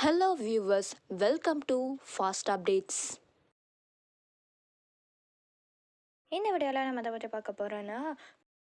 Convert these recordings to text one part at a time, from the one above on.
Hello viewers, welcome to Fast Updates. இந்த வீடியோவில் நம்ம அதை பற்றி பார்க்க போகிறோன்னா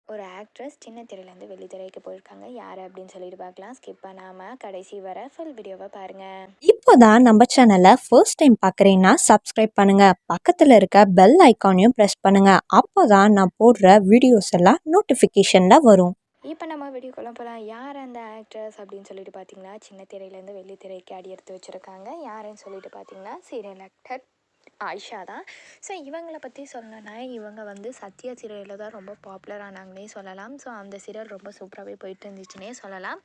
ஒரு ஆக்ட்ரஸ் சின்ன திரையிலேருந்து வெள்ளித்திரைக்கு போயிருக்காங்க. யார் அப்படின்னு சொல்லிட்டு பார்க்கலாம். ஸ்கிப் பண்ணாமல் கடைசி வர ஃபுல் வீடியோவை பாருங்கள் இப்போதான் நம்ம சேனலை ஃபர்ஸ்ட் டைம் பார்க்குறீங்கன்னா சப்ஸ்கிரைப் பண்ணுங்க. பக்கத்தில் இருக்க பெல் ஐக்கானையும் ப்ரெஸ் பண்ணுங்க. அப்போதான் நான் போடுற வீடியோஸ் எல்லாம் நோட்டிஃபிகேஷனில் வரும். இப்போ நம்ம வீடியோக்குள்ள போகலாம் யார் அந்த ஆக்ட்ரஸ் அப்படின்னு சொல்லிட்டு பார்த்தீங்கன்னா சின்ன திரையிலேருந்து வெள்ளித்திரைக்கு அடி எடுத்து வச்சுருக்காங்க. யாருன்னு சொல்லிட்டு பார்த்தீங்கன்னா சீரியல் ஆக்டர் ஆயிஷா தான். ஸோ இவங்களை பற்றி சொல்லணும்னா இவங்க வந்து சத்யா சீரியலில் தான் ரொம்ப பாப்புலர் ஆனாங்கன்னே சொல்லலாம். ஸோ அந்த சீரியல் ரொம்ப சூப்பராகவே போயிட்டு இருந்துச்சுன்னே சொல்லலாம்.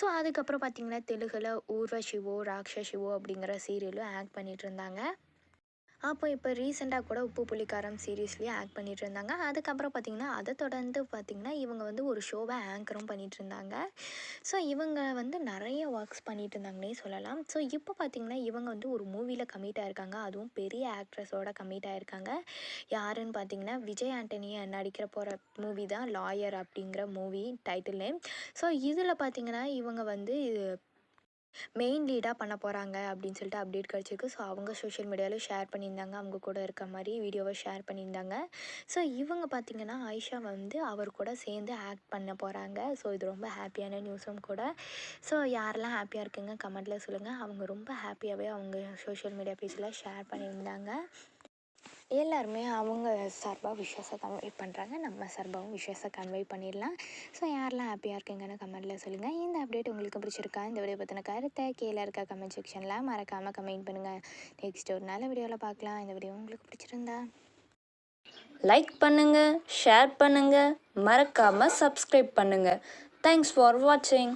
ஸோ அதுக்கப்புறம் பார்த்தீங்கன்னா தெலுங்கில் ஊர்வ சிவோ ராக்ஷ சிவோ அப்படிங்கிற சீரியலும் ஆக்ட் பண்ணிகிட்டு இருந்தாங்க. அப்போ இப்போ ரீசெண்டாக கூட உப்பு புள்ளிக்காரம் சீரீஸ்லேயே ஆக்ட் பண்ணிட்டு இருந்தாங்க அதுக்கப்புறம் பார்த்திங்கன்னா அதை தொடர்ந்து பார்த்திங்கன்னா இவங்க வந்து ஒரு ஷோவை ஆங்கரும் பண்ணிட்டு இருந்தாங்க ஸோ இவங்க வந்து நிறைய ஒர்க்ஸ் பண்ணிட்டு இருந்தாங்கன்னே சொல்லலாம். ஸோ இப்போ பார்த்திங்கன்னா இவங்க வந்து ஒரு மூவியில் கமிட் ஆயிருக்காங்க. அதுவும் பெரிய ஆக்ட்ரஸோட கமிட் ஆயிருக்காங்க. யாருன்னு பார்த்தீங்கன்னா விஜய் ஆண்டனியை நடிக்கிற போகிற மூவி தான் லாயர் அப்படிங்கிற மூவி டைட்டில் நேம் ஸோ இதில் பார்த்திங்கன்னா இவங்க வந்து மெயின் லீடாக பண்ண போகிறாங்க அப்படின்னு சொல்லிட்டு அப்டேட் கிடச்சிருக்கு. ஸோ அவங்க சோஷியல் மீடியாவிலும் ஷேர் பண்ணியிருந்தாங்க. அவங்க கூட இருக்க மாதிரி வீடியோவை ஷேர் பண்ணியிருந்தாங்க. ஸோ இவங்க பார்த்திங்கன்னா ஆயிஷா வந்து அவர் கூட சேர்ந்து ஆக்ட் பண்ண போகிறாங்க ஸோ இது ரொம்ப ஹாப்பியான நியூஸும் கூட. ஸோ யாரெல்லாம் ஹாப்பியாக இருக்குங்க கமெண்ட்டில் சொல்லுங்கள் அவங்க ரொம்ப ஹாப்பியாகவே அவங்க சோஷியல் மீடியா பேஜில் ஷேர் பண்ணியிருந்தாங்க. எல்லாருமே அவங்க சார்பாக விஷயத்தை கன்வே பண்ணுறாங்க நம்ம சார்பாகவும் விஷயத்தை கன்வே பண்ணிடலாம். ஸோ யாரெல்லாம் ஹாப்பியாக இருக்கீங்கன்னு கமெண்ட்டில் சொல்லுங்கள் இந்த அப்டேட் உங்களுக்கு பிடிச்சிருக்கா? இந்த வீடியோ பற்றின கருத்தை கீழே இருக்க கமெண்ட் செக்ஷனில் மறக்காமல் கமெண்ட் பண்ணுங்கள் நெக்ஸ்ட் ஒரு நல்ல வீடியோவில் பார்க்கலாம். இந்த வீடியோ உங்களுக்கு பிடிச்சிருந்தா. லைக் பண்ணுங்கள் ஷேர் பண்ணுங்கள் மறக்காமல் சப்ஸ்கிரைப் பண்ணுங்கள் தேங்க்ஸ் ஃபார் வாட்சிங்